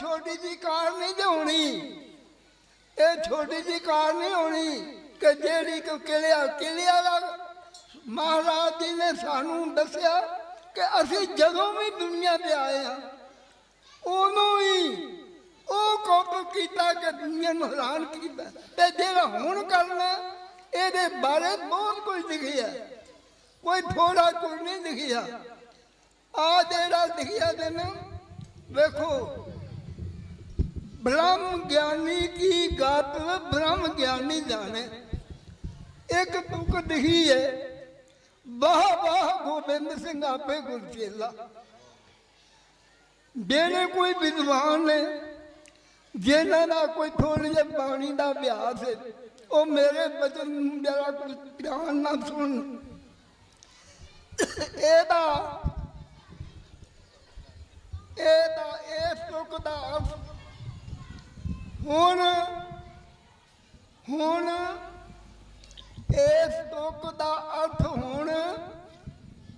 ਛੋਟੀ ਜੀ ਕਾਰ ਨਹੀਂ ਜੇ ਹੋਣੀ ਇਹ ਛੋਟੀ ਜੀ ਕਾਰ ਨਹੀਂ ਹੋਣੀ ਕਿ ਜਿਹੜੀ ਕੋ ਕਿਲਿਆ ਕਿਲਿਆ ਦਾ ਮਹਾਰਾਜ ਜੀ ਨੇ ਸਾਨੂੰ ਦੱਸਿਆ ਕਿ ਅਸੀਂ ਜਦੋਂ ਵੀ ਦੁਨੀਆ ਤੇ ਆਏ ਆ ਉਹਨੂੰ ਹੀ ਉਹ ਕੌਤਕ ਕੀਤਾ ਕਿ ਦੁਨੀਆ ਨੂੰ ਹੈਰਾਨ ਕੀਤਾ। ਤੇ ਜਿਹੜਾ ਹੁਣ ਕਰਨਾ, ਇਹਦੇ ਬਾਰੇ ਬਹੁਤ ਕੁਝ ਲਿਖਿਆ। ਕੋਈ ਥੋੜਾ ਕੁਝ ਨਹੀਂ ਲਿਖਿਆ। ਆ ਜਿਹੜਾ ਲਿਖਿਆ ਤੇ ਵੇਖੋ ब्रह्म ज्ञानी की गात ब्रह्म ज्ञानी जाने एक तुक दिखी है वाह वाह गोबिंद सिंह आपे गुरचेला ਜਿਹੜੇ ਕੋਈ ਵਿਦਵਾਨ ਨੇ ਜਿਨ੍ਹਾਂ ਦਾ ਕੋਈ ਥੋੜੀ ਜਿਹੀ ਬਾਣੀ ਦਾ ਅਭਿਆਸ ਹੈ ਉਹ ਮੇਰੇ ਬਚਨ ਨੂੰ ਜਰਾ ਕੁਝ ਧਿਆਨ ਨਾਲ ਸੁਣ ਇਹਦਾ ਇਹਦਾ ਇਸ ਤੁਕ ਦਾ ਅਰਥ ਹੁਣ ਹੁਣ ਇਸ ਤੁਕ ਦਾ ਅਰਥ ਹੁਣ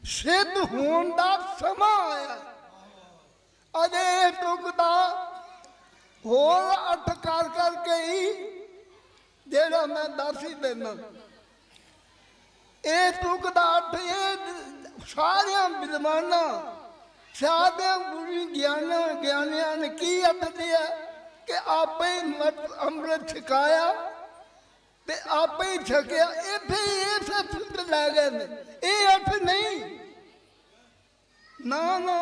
ਸਿੱਧ ਹੋਣ ਦਾ ਸਮਾਂ ਆਇਆ। ਅਜੇ ਤੁਕ ਦਾ ਹੋਰ ਅਰਥ ਕਰ ਕਰਕੇ ਹੀ ਜਿਹੜਾ ਮੈਂ ਦੱਸ ਹੀ ਦਿੰਦਾ। ਇਹ ਤੁਕ ਦਾ ਅਰਥ ਇਹ ਸਾਰਿਆਂ ਵਿਦਵਾਨਾਂ ਸਾਧਿਆਂ ਗੁਰੂ ਗਿਆਨਾਂ, ਗਿਆਨੀਆਂ ਨੇ ਕੀ ਅਰਥ ਦਿਆ ਕਿ ਆਪੇ ਹੀ ਮਤ ਅੰਮ੍ਰਿਤ ਛਕਾਇਆ ਤੇ ਆਪੇ ਹੀ ਛਕਿਆ। ਇੱਥੇ ਇਹ ਸੱਚ ਲੈ ਗਏ ਨੇ। ਇਹ ਅਰਥ ਨਹੀਂ। ਨਾ ਨਾ।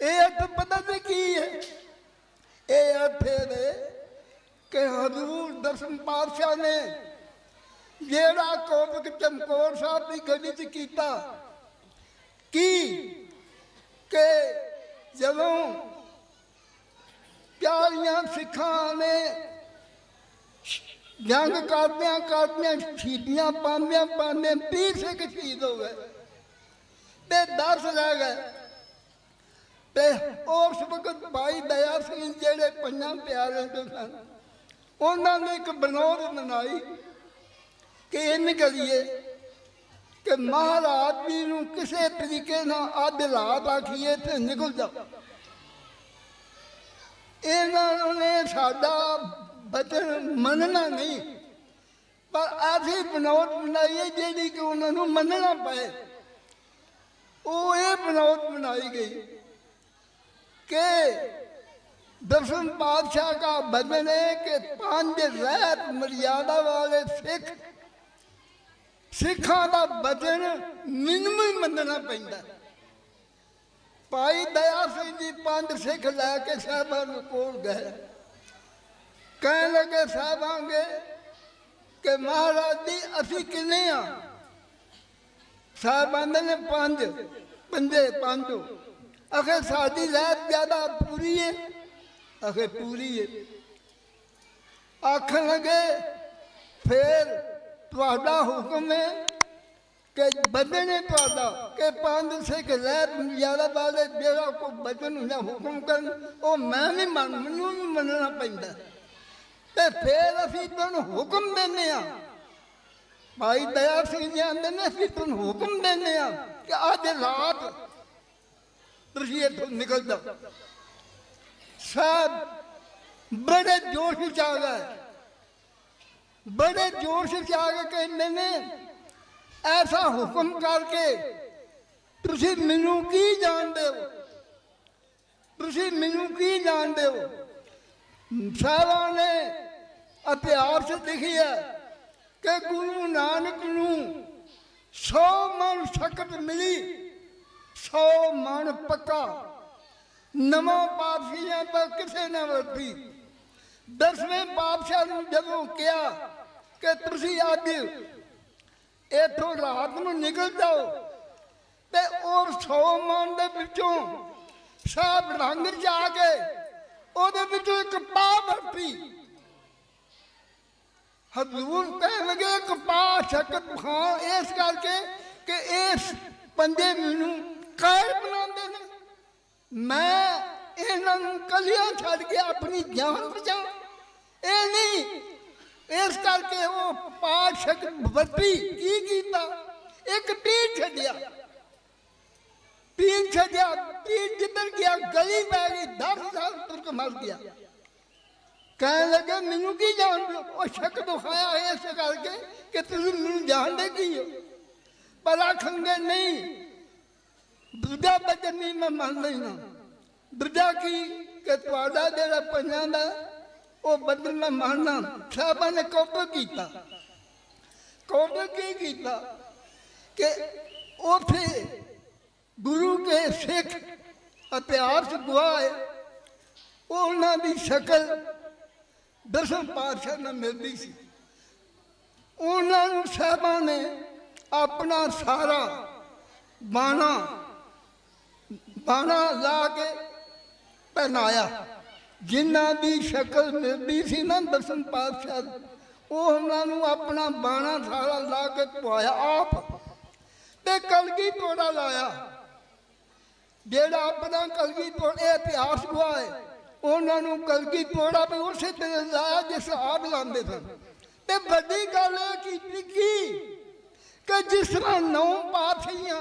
ਇਹ ਅਰਥ ਪਤਾ ਤੇ ਕੀ ਹੈ? ਇਹ ਅਰਥ ਨੇ ਕਿ ਹਜ਼ੂਰ ਦਸਮ ਪਾਤਸ਼ਾਹ ਨੇ ਜਿਹੜਾ ਕੋਪਕ ਚਮਕੌਰ ਸਾਹਿਬ ਦੀ ਗੱਡੀ 'ਚ ਕੀਤਾ। ਕੀ? ਕਿ ਜਦੋਂ ਪਿਆਰੀਆਂ ਸਿੱਖਾਂ ਨੇ। ਜੰਗ ਕਰਦਿਆਂ ਕਰਦਿਆਂ ਸ਼ਹੀਦੀਆਂ ਪਾਉਂਦਿਆਂ ਪਾਉਂਦਿਆਂ 30 ਸਿੱਖ ਸ਼ਹੀਦ ਹੋ ਗਏ। ਤੇ 10 ਰਹਿ ਗਏ। ਤੇ ਉਸ ਵਕਤ ਭਾਈ ਦਇਆ ਸਿੰਘ ਜਿਹੜੇ ਪੰਜਾਂ ਪਿਆਰਿਆਂ ਦੇ ਸਨ, ਉਹਨਾਂ ਨੇ ਇੱਕ ਬਨੋਦ ਬਣਾਈ ਕਿ ਇਹ ਕਰੀਏ ਕਿ ਮਹਾਰਾਜ ਜੀ ਨੂੰ ਕਿਸੇ ਤਰੀਕੇ ਨਾਲ ਅੱਧ ਆਖੀਏ ਤੇ ਨਿਕਲ ਜਾਓ। ਇਹਨਾਂ ਨੇ ਸਾਡਾ ਬਚਨ ਮੰਨਣਾ ਨਹੀਂ। ਪਰ ਅਸੀਂ ਬਨੌਤ ਬਣਾਈਏ ਜਿਹੜੀ ਕਿ ਉਹਨਾਂ ਨੂੰ ਮੰਨਣਾ ਪਏ। ਉਹ ਇਹ ਬਨੌਤ ਬਣਾਈ ਗਈ ਕਿ ਦਸਮ ਪਾਤਸ਼ਾਹ ਦਾ ਬਚਨ ਹੈ ਕਿ ਪੰਜ ਰਹਿਤ ਮਰਿਆਦਾ ਵਾਲੇ ਸਿੱਖ, ਸਿੱਖਾਂ ਦਾ ਬਚਨ ਮੈਨੂੰ ਮੰਨਣਾ ਪੈਂਦਾ। ਭਾਈ ਦਇਆ ਸਿੰਘ ਪੰਜ ਸਿੱਖ ਲੈ ਕੇ ਸਾਹਿਬਾਂ ਨੂੰ ਕੋਲ ਗਏ। ਕਹਿਣ ਲੱਗੇ ਸਾਹਿਬਾਂਗੇ ਕਿ ਮਹਾਰਾਜ ਜੀ, ਅਸੀਂ ਕਿੰਨੇ ਆ? ਸਾਹਿਬਾਂ ਨੇ ਪੰਜ, ਪੰਜੇ ਪੰਜ। ਅਖੇ ਸਾਡੀ ਲੈਤ ਜ਼ਿਆਦਾ ਪੂਰੀ ਹੈ ਅਖੇ ਪੂਰੀ ਹੈ ਆਖਣ ਲੱਗੇ, ਫੇਰ ਤੁਹਾਡਾ ਹੁਕਮ ਹੈ ਕਿ ਬਦਨੇ ਤੁਹਾਡਾ ਕਿ ਪੰਜ ਸਿੱਖ ਲੈ ਜ਼ਿਆਦਾ ਬਾਲੇ ਜਿਹੜਾ ਕੋ ਬਦਨ ਹੁੰਦਾ ਹੁਕਮ ਕਰਨ ਉਹ ਮੈਂ ਨਹੀਂ ਮੰਨ ਮੈਨੂੰ ਵੀ ਮੰਨਣਾ ਪੈਂਦਾ ਤੇ ਫੇਰ ਅਸੀਂ ਤੁਹਾਨੂੰ ਹੁਕਮ ਦਿੰਨੇ ਆ ਭਾਈ ਦਇਆ ਸਿੰਘ ਜੀ ਆਂਦੇ ਨੇ ਅਸੀਂ ਤੁਹਾਨੂੰ ਹੁਕਮ ਦਿੰਨੇ ਆ ਕਿ ਅੱਜ ਰਾਤ ਤੁਸੀਂ ਇੱਥੋਂ ਨਿਕਲ ਜਾਓ ਸਭ ਬੜੇ ਜੋਸ਼ ਵਿੱਚ ਆ ਗਏ ਬੜੇ ਜੋਸ਼ ਵਿੱਚ ਆ ਕੇ ਕਹਿੰਦੇ ਨੇ ਐਸਾ ਹੁਕਮ ਕਰਕੇ ਤੁਸੀਂ ਮੈਨੂੰ ਕੀ ਜਾਣਦੇ ਹੋ? ਤੁਸੀਂ ਮੈਨੂੰ ਕੀ ਜਾਣਦੇ ਹੋ? ਸਾਹਿਬਾਂ ਨੇ ਇਤਿਹਾਸ ਲਿਖਿਆ ਕਿ ਗੁਰੂ ਨਾਨਕ ਨੂੰ 100 ਮਨ ਸ਼ਕਤ ਮਿਲੀ 100 ਮਨ ਪੱਕਾ। ਨਵਾਂ ਪਾਪਸ਼ੀਆਂ ਤਾਂ ਕਿਸੇ ਨਾ ਵਰਤੀ। ਦਸਵੇਂ ਪਾਤਸ਼ਾਹ ਨੂੰ ਜਦੋਂ ਕਿਹਾ ਕਿ ਤੁਸੀਂ ਅੱਜ ਇੱਥੋਂ ਰਾਤ ਨੂੰ ਨਿਕਲ ਜਾਓ ਤੇ ਉਹ 100 ਮਨ ਦੇ ਵਿੱਚੋਂ ਸਾਬ ਰੰਗ ਜਾ ਕੇ ਉਹਦੇ ਵਿੱਚੋਂ ਇੱਕ ਪਾ ਵਰਤੀ ਹਜ਼ੂਰ ਕਹਿਣ ਲੱਗੇ, ਇੱਕ ਪਾ ਸ਼ਕਤ ਖਾਂ ਇਸ ਕਰਕੇ ਕਿ ਇਸ ਪੰਦੇ ਮੈਨੂੰ ਕਾਇਰ ਬਣਾਉਂਦੇ ਨੇ। ਮੈਂ ਇਹਨਾਂ ਨੂੰ ਕਲਿਆਂ ਛੱਡ ਕੇ ਆਪਣੀ ਜਾਨ ਬਚਾ ਇਹ ਨਹੀਂ ਇਸ ਕਰਕੇ ਉਹ ਪਾਸ਼ਕ ਵਰਤੀ ਕੀ ਕੀਤਾ? ਇੱਕ ਤੀਰ ਛੱਡਿਆ। ਤੀਰ ਛੱਡਿਆ ਤੀਰ ਜਿੱਧਰ ਗਿਆ, ਗਲੀ ਪੈ ਗਈ 10 ਸਾਲ ਤੁਰ ਮਰ ਗਿਆ। ਕਹਿਣ ਲੱਗਾ, ਮੈਨੂੰ ਕੀ ਜਾਣਦੇ ਹੋ? ਉਹ ਸ਼ੱਕ ਦਿਖਾਇਆ ਹੈ ਇਸ ਕਰਕੇ ਕਿ ਤੁਸੀਂ ਮੈਨੂੰ ਜਾਣਦੇ ਕੀ ਹੋ? ਪਰ ਆਖਣਗੇ, ਨਹੀਂ ਦੂਜਾ ਬਚਨ ਨਹੀਂ, ਮੈਂ ਮੰਨ ਲੈਣਾ। ਦੂਜਾ ਕੀ? ਕਿ ਤੁਹਾਡਾ ਜਿਹੜਾ ਪੰਜਾਂ ਦਾ ਉਹ ਬਦਲਣਾ ਮੈਂ ਮੰਨਣਾ ਸਾਹਿਬਾਂ ਨੇ ਕੌਤਕ ਕੀਤਾ। ਕੌਤਕ ਕੀ ਕੀਤਾ ਕਿ ਉਥੇ ਗੁਰੂ ਕੇ ਸਿੱਖ ਇਤਿਹਾਸ ਗਵਾਹ ਹੈ। ਉਹਨਾਂ ਦੀ ਸ਼ਕਲ ਦਸਮ ਪਾਤਸ਼ਾਹ ਨਾਲ ਮਿਲਦੀ ਸੀ। ਉਹਨਾਂ ਨੂੰ ਸਾਹਿਬਾਂ ਨੇ ਆਪਣਾ ਸਾਰਾ ਬਾਣਾ ਬਾਣਾ ਲਾ ਕੇ ਪਹਿਨਾਇਆ। ਜਿਨ੍ਹਾਂ ਦੀ ਸ਼ਕਲ ਮਿਲਦੀ ਸੀ ਨਾ ਦਸਮ ਪਾਤਸ਼ਾਹ ਉਹ ਉਹਨਾਂ ਨੂੰ ਆਪਣਾ ਬਾਣਾ ਸਾਰਾ ਲਾ ਕੇ ਪਵਾਇਆ ਆਪ। ਤੇ ਕਲਗੀ ਤੋੜਾ ਲਾਇਆ। ਜਿਹੜਾ ਆਪਣਾ ਕਲਗੀ ਤੋੜ ਇਹ ਇਤਿਹਾਸ ਗਵਾਹ ਹੈ ਉਹਨਾਂ ਨੂੰ ਕਲਗੀ ਤੋੜਾ ਵੀ ਉਸੇ ਤਰ੍ਹਾਂ ਲਾਇਆ ਜਿਸ ਆਪ ਲਾਉਂਦੇ ਸਨ। ਤੇ ਵੱਡੀ ਗੱਲ ਇਹ ਕੀਤੀ ਕੀ, ਕਿ ਜਿਸ ਤਰ੍ਹਾਂ ਨੌ ਪਾਥੀਆਂ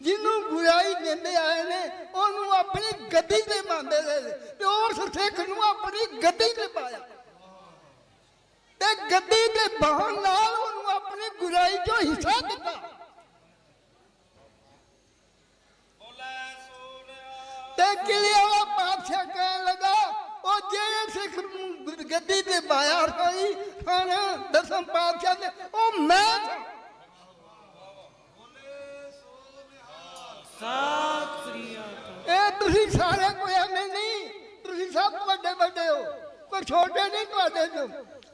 ਜਿਹਨੂੰ ਗੁਰਾਈ ਦਿੰਦੇ ਆਏ ਨੇ, ਉਹਨੂੰ ਆਪਣੀ ਗੱਦੀ ਤੇ ਮੰਨਦੇ ਰਹੇ ਨੇ ਤੇ ਉਸ ਸਿੱਖ ਨੂੰ ਆਪਣੀ ਗੱਦੀ ਤੇ ਪਾਇਆ। ਤੇ ਗੱਦੀ ਤੇ ਬਹਾਨ ਨਾਲ ਉਹਨੂੰ ਆਪਣੀ ਗੁਰਾਈ ਚੋਂ ਹਿੱਸਾ ਦਿੱਤਾ। ਤੇ ਕਿਲੇ ਵਾਲਾ ਪਾਤਸ਼ਾਹ ਕਹਿਣ ਲੱਗਾ ਉਹ ਜਿਹੜੇ ਸਿੱਖ ਨੂੰ ਗੱਦੀ ਤੇ ਬਾਇਆ ਹੋਈ ਹਨ ਦਸਮ ਪਾਤਸ਼ਾਹ ਦੇ ਸਾਰੇ ਕੋਈ ਐਵੇਂ ਨਹੀਂ